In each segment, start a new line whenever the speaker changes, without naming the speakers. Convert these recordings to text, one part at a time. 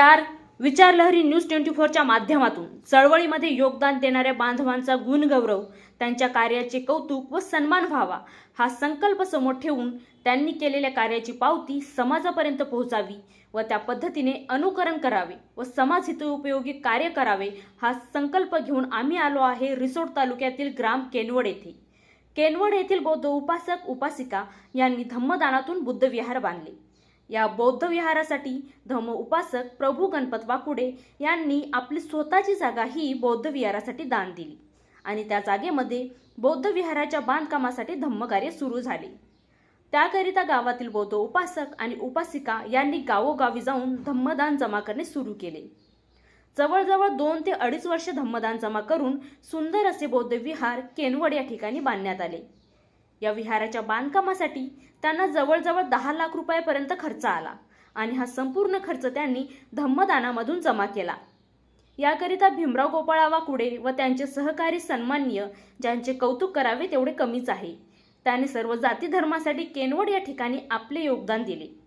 नमस्कार Vicharlahari news twenty फोरच्या माध्यमातून चळवळीमध्ये योगदान देणाऱ्या बांधवांचा गुणगौरव त्यांच्या कार्याचे कौतुक व सन्मान व्हावा हा संकल्प समोर ठेवून त्यांनी केलेल्या कार्याची पावती समाजापर्यंत पोहोचावी व त्या पद्धतीने अनुकरण करावे व समाज हितोपयोगी कार्य करावे हा संकल्प घेऊन आम्ही आलो आहे रिसोड तालुक्यातील ग्राम केनवड येथे. केनवड येथील बौद्ध उपासक उपासिका यांनी धम्मदानातून बुद्धविहार बांधले. या बौद्ध विहारासाठी धम्म उपासक प्रभू गणपत वाकुडे यांनी आपली स्वतःची जागा ही बौद्ध विहारासाठी दान दिली. आणि त्या जागेमध्ये बौद्ध विहाराच्या बांधकामासाठी धम्मकार्य सुरू झाले. त्याकरिता गावातील बौद्ध उपासक आणि उपासिका यांनी गावोगावी जाऊन धम्मदान जमा करणे सुरू केले. जवळजवळ दोन ते अडीच वर्ष धम्मदान जमा करून सुंदर असे बौद्ध विहार केनवड या ठिकाणी बांधण्यात आले. या विहाराच्या बांधकामासाठी त्यांना जवळजवळ दहा लाख रुपयापर्यंत खर्च आला आणि हा संपूर्ण खर्च त्यांनी धम्मदानामधून जमा केला. याकरिता भीमराव गोपाळावा कुडे व त्यांचे सहकारी सन्माननीय ज्यांचे कौतुक करावे तेवढे कमीच आहे. त्याने सर्व जाती धर्मासाठी केनवड या ठिकाणी आपले योगदान दिले.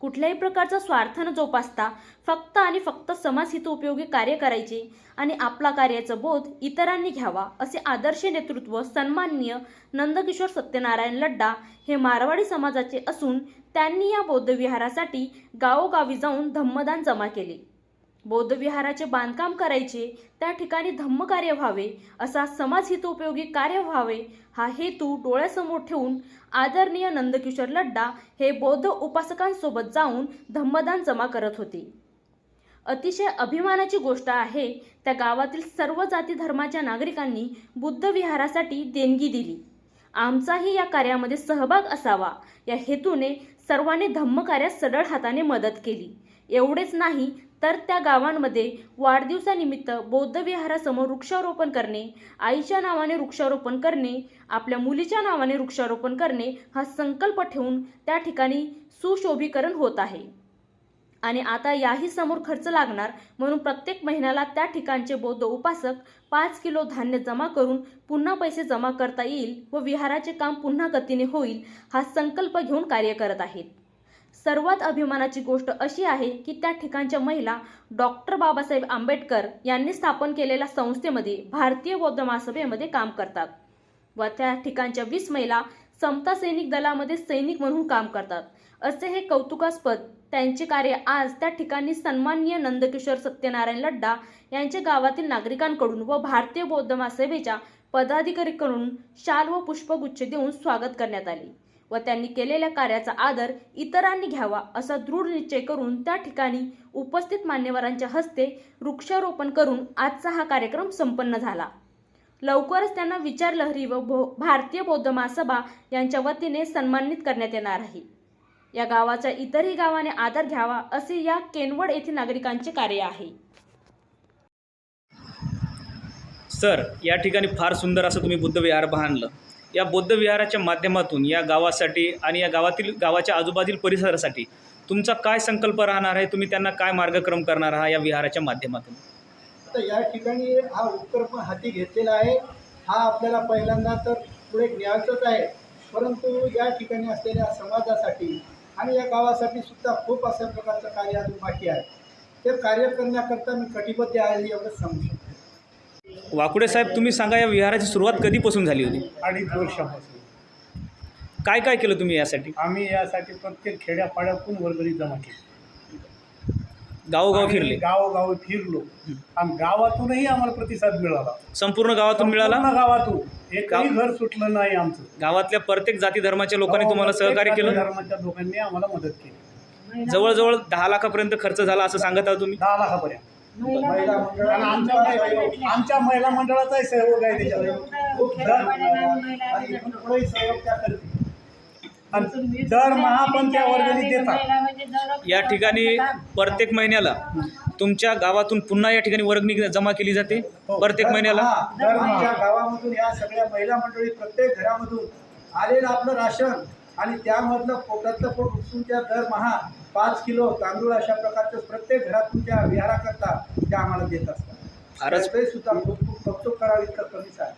कुठल्याही प्रकारचा स्वार्थ न जोपासता फक्त आणि फक्त समाजहित उपयोगी कार्य करायचे आणि आपला कार्याचा बोध इतरांनी घ्यावा असे आदर्श नेतृत्व सन्माननीय नंदकिशोर सत्यनारायण लड्डा हे मारवाडी समाजाचे असून त्यांनी या बौद्ध विहारासाठी गावोगावी जाऊन धम्मदान जमा केले. बौद्ध विहाराचे बांधकाम करायचे त्या ठिकाणी धम्मकार्य व्हावे असा समाज हितोपयोगी कार्य व्हावे हा हेतू डोळ्यासमोर ठेवून आदरणीय नंदकिशोर लड्डा हे बौद्ध उपासकांसोबत जाऊन धम्मदान जमा करत होते. अतिशय अभिमानाची गोष्ट आहे त्या गावातील सर्व जाती धर्माच्या नागरिकांनी बुद्ध विहारासाठी देणगी दिली. आमचाही या कार्यामध्ये सहभाग असावा. या हेतूने सर्वांनी धम्मकार्यात सरळ हाताने मदत केली. एवढेच नाही तर त्या गावांमध्ये वाढदिवसानिमित्त बौद्ध विहारासमोर वृक्षारोपण करणे आईच्या नावाने वृक्षारोपण करणे आपल्या मुलीच्या नावाने वृक्षारोपण करणे हा संकल्प ठेवून त्या ठिकाणी सुशोभीकरण होत आहे. आणि आता याही समोर खर्च लागणार म्हणून प्रत्येक महिन्याला त्या ठिकाणचे बौद्ध उपासक पाच किलो धान्य जमा करून पुन्हा पैसे जमा करता येईल व विहाराचे काम पुन्हा गतीने होईल हा संकल्प घेऊन कार्य करत आहेत. सर्वात अभिमानाची गोष्ट अशी आहे की त्या ठिकाणच्या महिला डॉक्टर बाबासाहेब आंबेडकर यांनी स्थापन केलेल्या संस्थेमध्ये भारतीय बौद्ध महासभेमध्ये काम करतात व त्या ठिकाणच्या वीस महिला समता सैनिक दलामध्ये सैनिक म्हणून काम करतात. असे हे कौतुकास्पद त्यांचे कार्य आज त्या ठिकाणी सन्माननीय नंदकिशोर सत्यनारायण लड्डा यांच्या गावातील नागरिकांकडून व भारतीय बौद्ध महासेवेच्या पदाधिकारीकडून शाल व पुष्पगुच्छ देऊन स्वागत करण्यात आले व त्यांनी केलेल्या कार्याचा आदर इतरांनी घ्यावा असा दृढ निश्चय करून त्या ठिकाणी उपस्थित मान्यवरांच्या हस्ते वृक्षारोपण करून आजचा हा कार्यक्रम संपन्न झाला. लवकरच त्यांना विचार लहरी व भो- भारतीय बौद्ध महासभा यांच्या वतीने सन्मानित करण्यात येणार आहे. या गावाचा इतरही गावाने आदर घ्यावा असे या केनवड येथील नागरिकांचे कार्य आहे.
सर या ठिकाणी फार सुंदर असं तुम्ही बुद्ध विहार बांधलं. या बौद्ध विहाराच्या माध्यमातून या गावासाठी आणि या गावातील गावाच्या आजूबाजूल परिसरासाठी तुमचा काय संकल्प राहणार आहे? तुम्ही त्यांना काय मार्गक्रम करणार आहात या विहाराच्या माध्यमातून?
आता या ठिकाणी हा उपक्रम हाती घेतलेला आहे. हा आपल्याला पहिल्यांदा तर पुढे न्यायचंच आहे. परंतु या ठिकाणी असलेल्या समाजासाठी आणि या गावासाठी सुद्धा खूप अशा प्रकारचं कार्य अजून बाकी आहे. ते कार्य करण्याकरता मी कटिबद्ध आहे हे एवढंच सांगू शकतो.
वाकुडे साहेब तुम्ही सांगा या विहाराची सुरुवात कधीपासून झाली होती?
अडीच वर्षापासून.
काय काय केलं तुम्ही यासाठी?
आम्ही यासाठी प्रत्येक खेड्यापाड्यातून वर्गणी जमा केली.
गावोगाव फिरले.
गावोगावी फिरलो. आणि गावातूनही आम्हाला प्रतिसाद मिळाला.
संपूर्ण गावातून मिळाला?
संपूर्ण गावातून. एकही
गाव-
घर सुटलं नाही आमचं.
गावातल्या प्रत्येक जाती धर्माच्या लोकांनी तुम्हाला
प्रत्येक
सहकार्य केलं?
धर्माच्या लोकांनी आम्हाला मदत केली.
जवळजवळ दहा लाखापर्यंत खर्च झाला असं सांगत आहात तुम्ही?
दहा लाखापर्यंत.
महिला
आणि आमच्या महिला मंडळाचाही सहयोग आहे त्याच्यावर
आणि सहयोग त्या करतील
आणि दरमहा पण त्या वर्गणी देतात.
या ठिकाणी प्रत्येक महिन्याला तुमच्या गावातून पुन्हा या ठिकाणी वर्गणी जमा केली जाते? प्रत्येक महिन्याला?
हा, दरमहा गावामधून या सगळ्या महिला मंडळी प्रत्येक घरामधून आलेलं आपलं राशन आणि त्यामधलं पोटातलं पोट उचलून त्या दरमहा पाच किलो तांदूळ अशा प्रकारचं प्रत्येक घरातून त्या विहाराकरता त्या आम्हाला देत असतात.
फारच
सुद्धा खूप खूप कौतुक करावं इतकं कमीच आहे